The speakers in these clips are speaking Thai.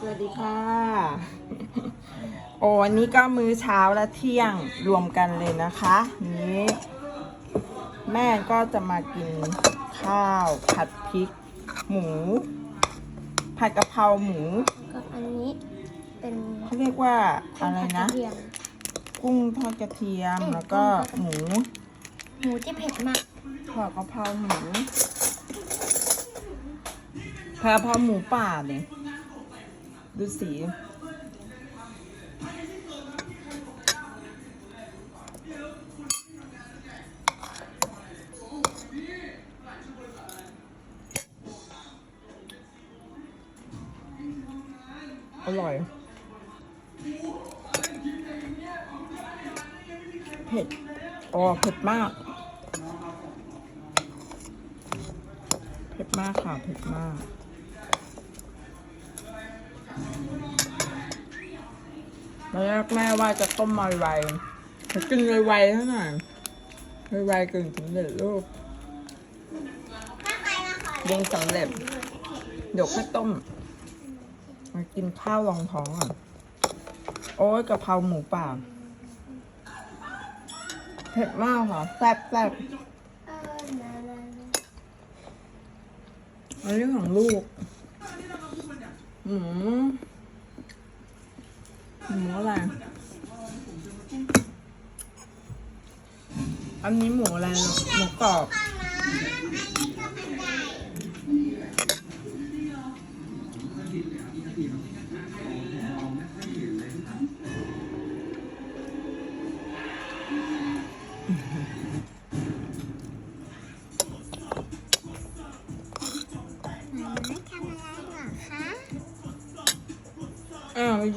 สวัสดีค่ะ โอ้อันนี้ก็มื้อเช้าและเที่ยงรวมกันเลยนะคะนี้ แม่ก็จะมากินข้าวผัดพริก หมู ผัดกะเพราหมูกับอันนี้เป็นเขาเรียกว่าอะไรนะกเทียมกุ้งทอดกระเทียมอืมแล้วก็กุ้งทอดกระเทียมหมูหมูที่เผ็ดมากผัดกะเพราหมูผัดกะเพราหมูป่าเนี่ย ดูสี อร่อย เผ็ด อ๋อ เผ็ดมาก เผ็ดมากค่ะ เผ็ดมาก ตอนแรกแม่ว่าจะต้มมาไวๆแต่กินไวๆเท่าไหร่ไวๆกึ่งสำเร็จรูปยังสำเร็จเดี๋ยวค่อยต้มมากินข้าวรองท้องอะ โอ้ยกะเพราหมูป่าเผ็ดมากค่ะแซ่บแซ่บเออนะนะอันนี้ของลูก หมูหมูอะไร อันนี้หมูอะไรหมูกรอบ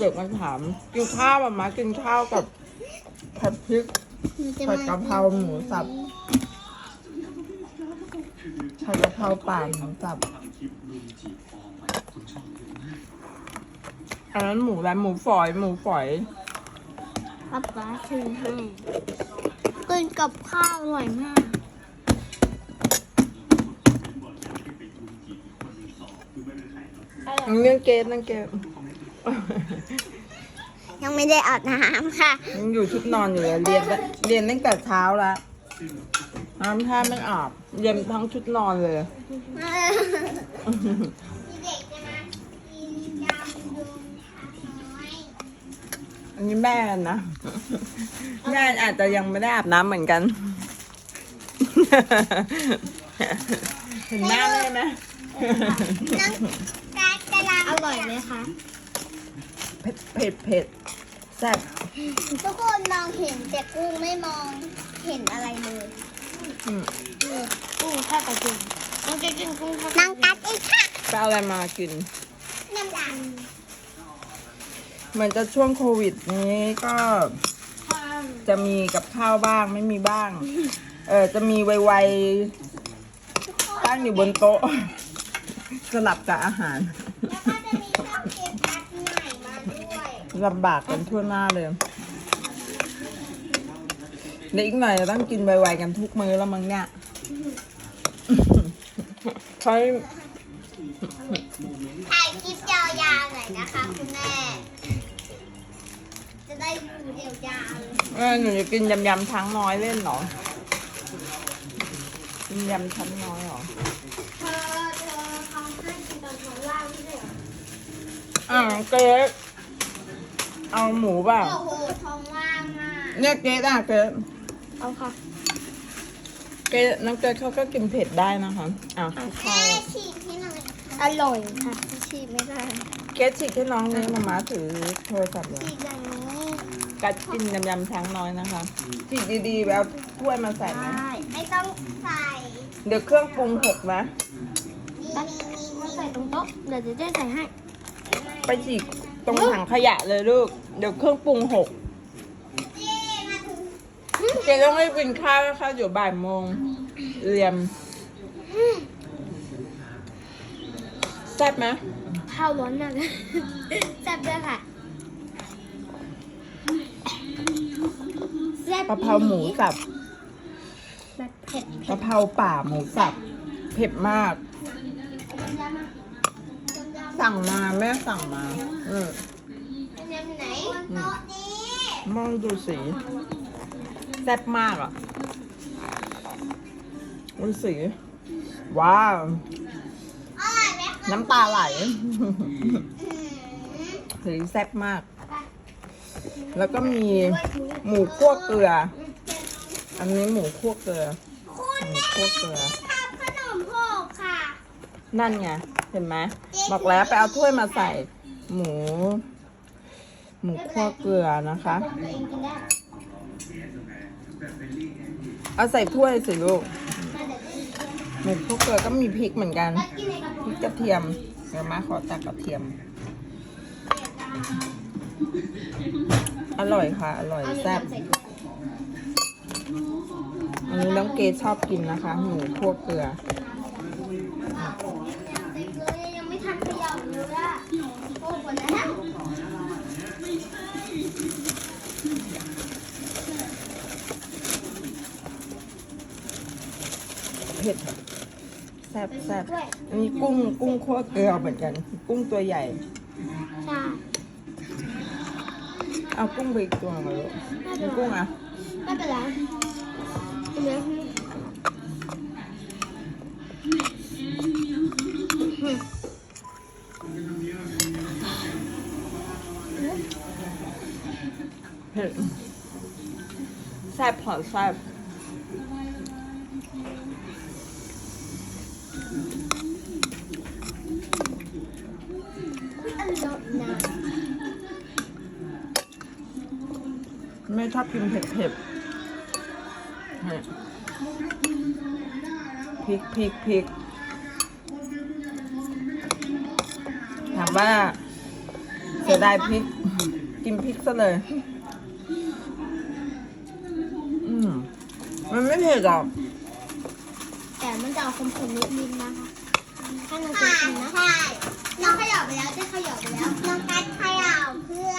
เด็กมาถามกินข้าวแบบมากินข้าวกับผัดพริก ผัดกะเพราหมูสับ ผัดกะเพราป่าหมูสับ อันนั้นหมูอะไรหมูฝอย หมูฝอยป๊าป๊าซื้อให้กินกับข้าวอร่อยมากนั่งเรื่องเกตนั่งเกต ยังไม่ได้อาบน้ำค่ะ ยังอยู่ชุดนอนอยู่เลยเรียนเรียนตั้งแต่เช้าแล้วน้ำท่าไม่อาบเรียนทั้งชุดนอนเลยเด็กจะมากินยำดูน้อยอันนี้แม่นะแม่อาจจะยังไม่ได้อาบน้ำเหมือนกันเห็นหน้าแม่ไหมน้องการกำลังอร่อยไหมคะ เผ็ดเผ็ดเผ็ด แซ่บทุกคนมองเห็นแต่กุ้งไม่มองเห็นอะไรเลยอืมกุ้งทอดกระเทียมน้องจะกินกุ้งทอดน้องกัดอีกค่ะไปเอาอะไรมากินน้ำดเหมือนจะช่วงโควิดนี้ก็ำจะมีกับข้าวบ้างไม่มีบ้าง เออจะมีไวๆตั้งอยู่บนโต๊ะสลับกับอาหาร แล้วก็จะมีข้าวเกรี๊ยวกัดใหม่มาด้วย ลำบากกันทั่วหน้าเลยเดี๋ยวอีกหน่อยจะต้องกินไวๆกันทุกมื้อแล้วมั้งเนี่ยใช้ถ่ายคลิปยาวๆหน่อยนะคะคุณแม่ จะได้ดูยาวๆเลยเออหนูจะกินยำยำๆทั้งน้อยเล่นเหรอ กินยำชั้นน้อยเหรอ เธอเธอเขาให้กินตอนท้องว่างไม่ใช่เหรออ่าเก๊ก เอาหมูเปล่า โอ้โหท้องว่างมากเนี่ยเก๊กอะเก๊กเอาค่ะเก๊กน้องเก๊กเขาก็กินเผ็ดได้นะคะอะข้าวแม่ฉีดให้หน่อยอร่อยค่ะฉีดไม่ได้เก๊กฉีกให้น้องนี่มามาถือโทรศัพท์เลยฉีดอย่างนี้กัดกินยำยำๆทั้งน้อยนะคะฉีกดีๆแล้วถ้วยมาใส่นะได้ไม่ต้องใส่ เดี๋ยวเครื่องปรุงหกนะนี่นี่นี่นี่ใส่ตรงโต๊ะเดี๋ยวจะได้ใส่ให้ ไปฉีก ตรงถังขยะเลยลูก เดี๋ยวเครื่องปรุงหกเจ๊มาถึงเกต้องไม่กินข้าวแล้วค่ะอยู่บ่ายโมงเรียมแซ่บไหมข้าวร้อนมากแซ่บด้วยค่ะแซ่บกะเพราหมูสับแบบเผ็ดกะเพราป่าหมูสับ เผ็ดมากยำมา สั่งมาแม่สั่งมา เอออันนี้ไหนบนโต๊ะนี้มองดูสีแซ่บมากอะดูสี ว้าว อร่อยไหมคะน้ำตาไหล อืมสีแซ่บมาก แล้วก็มีหมูคั่วเกลือ อันนี้หมูคั่วเกลือ คุณหมูคั่วเกลือ ทำขนมโหกค่ะ นั่นไง เห็นไหม บอกแล้วไปเอาถ้วยมาใส่ หมู หมูคั่วเกลือนะคะ เอาใส่ถ้วยสิลูกหมูคั่วเกลือก็มีพริกเหมือนกันพริกกระเทียมเดี๋ยวมาขอตักกระเทียม อร่อยค่ะ อร่อยแซ่บอันนี้น้องเกชอบกินนะคะ หมูคั่วเกลือ ยังไม่ทันขยับเลยอะโอ้โหแล้ว เผ็ดแซ่บแซ่บอันนี้กุ้งกุ้งคั่วเกลือเหมือนกัน กุ้งตัวใหญ่ ใช่เอากุ้งไปอีกตัวมาลูกมีกุ้งอะไม่เป็นไรเดี๋ยวเผ็ดแซ่บหอแซ่บ อันนี้นะ ไม่ชอบกินเผ็ดเผ็ดๆเนี่ยพริกพริกพริกถามว่าเสียดายพริก กินพริกซะเลย อืมมันไม่เผ็ดหรอกแต่มันจะเอาคมๆนิดนึงนะคะถ้าน้องเคยกินนะใช่น้องขยับไปแล้วได้ขยับไปแล้วน้องกัดขยับเพื่อ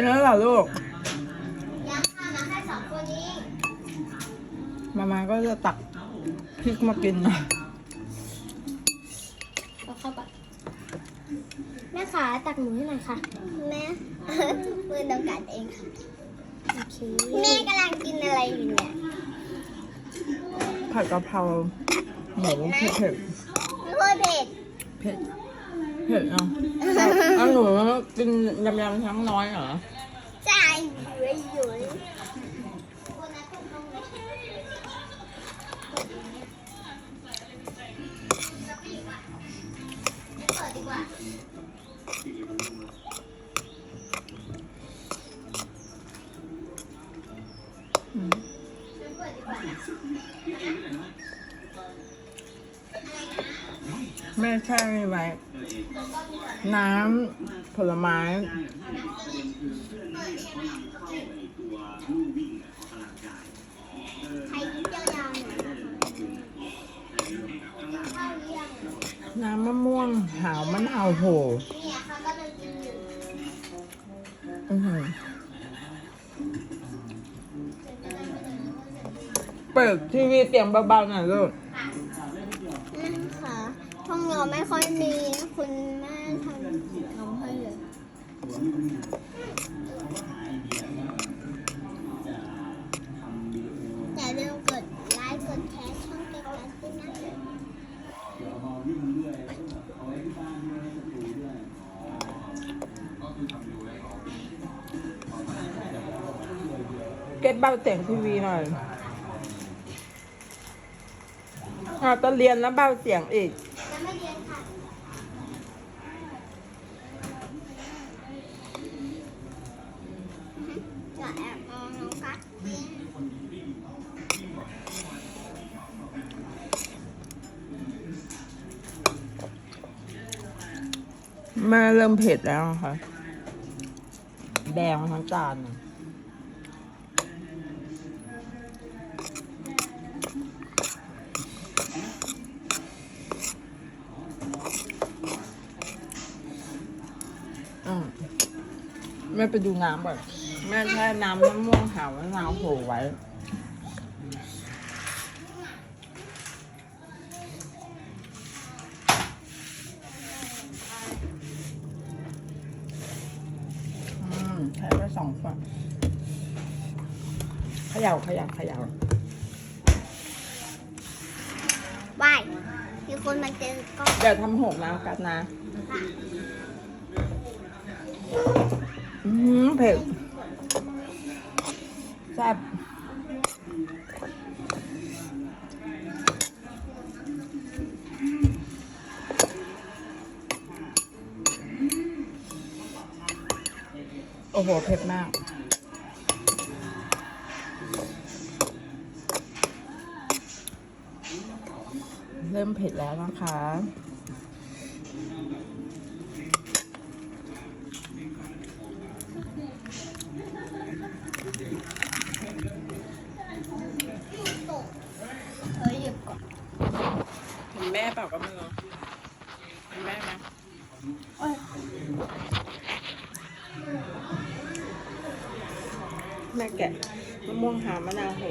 นแล้วเหรอลูกยังค่ะมาแค่สองคนนี้มามาก็จะตักพริกมากินนะเราเข้าไปแม่ขาตักหนูให้หน่อยค่ะ แม่มือต้องการเองค่ะ โอเค แม่กำลังกินอะไรอยู่เนี่ย ผัดกะเพราหมูเผ็ดเผ็ดไม่ค่อยเผ็ด เผ็ด เผ็ดเนาะหนูกินยำยำทั้งน้อยเหรอจ่ายอยู่อยู่เปิดดีกว่าอืมเปิดดีกว่าแม่แช่ไว้ น้ำผลไม้ น้ำมะม่วงหาวมะนาวโหเนี่ยเขาก็จะกินอยู่อื้อหือเปิดทีวีเสียงเบาๆหน่อยลูก ราไม่ค่อยมีคุณแม่ทำทำให้เลยมกดไลค์กดแชร์ช่องเก็บกัด้วยนะเก็ตเบาเสียงทีวีหน่อยอาจะเรียนแล้วเบาเสียงอีก แม่เริ่มเผ็ดแล้วค่ะแดงทั้งจานน่ะอืมแม่ไปดูน้ำก่อนแม่แช่น้ำมะม่วงหาวมะนาวโผล่ไว้ วายมีคนมาเจอก็เดี๋ยวทำหกนะกัดนะค่ะอืมเผ็ดแซ่บโอ้โห เผ็ดมาก เริ่มเผ็ดแล้วนะคะ เฮ้ยหยิบก่อนเห็นแม่เปล่าก็ไม่รู้เห็นแม่ไหมโอ๊ยแม่แกะมะม่วงหามะนาวโห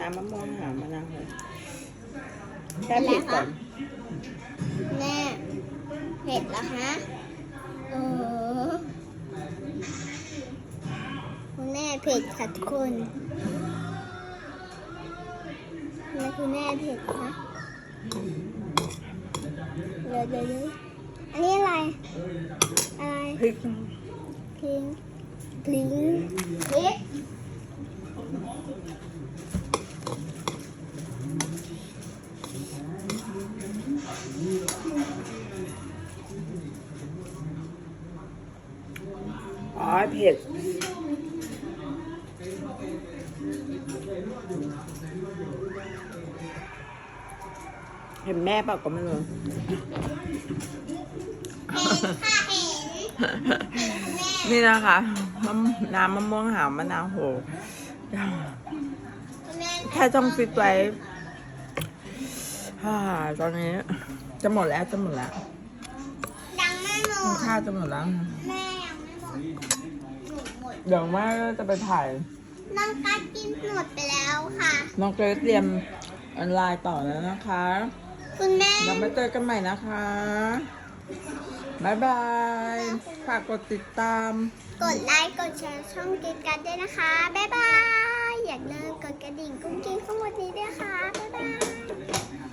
น้ำมะม่วงหามะนาวโห แค่เผ็ดก่อนแม่เผ็ดแล้วฮะเออคุณแม่เผ็ดค่ะทุกคนแล้วคุณแม่เผ็ดนะเดี๋ยวเดี๋ยวเดี๋ยวอันนี้อะไร อะไรพริกพริงพริงพริก เผ็ดเห็นแม่เปล่าก็ไม่รู้เห็นค่ะเห็นนี่นะคะมะน้ำมะม่วงหาวมะนาวโหคุณแม่แค่ต้องฟิตไว้ฮ่าตอนนี้ จะหมดแล้วจะหมดแล้วยังไม่หมกินดข้าวจะหมดแล้วแม่ยังไม่หมดหนูหม ด เดี๋ยวแม่ก็จะไปถ่ายน้องกัดกินหมดไปแล้วค่ะ น้องเกรซเตรียมออนไลน์ต่อแล้วนะคะ คุณแม่ เรามาเจอกันใหม่นะคะ บ๊ายบาย ฝากกดติดตาม กดไลค์กดแชร์ช่องกินกันด้วยนะคะ บ๊ายบาย อย่าลืมกดกระดิ่งกุ้งกิ้งข้างบนนี้ด้วยค่ะ บ๊ายบาย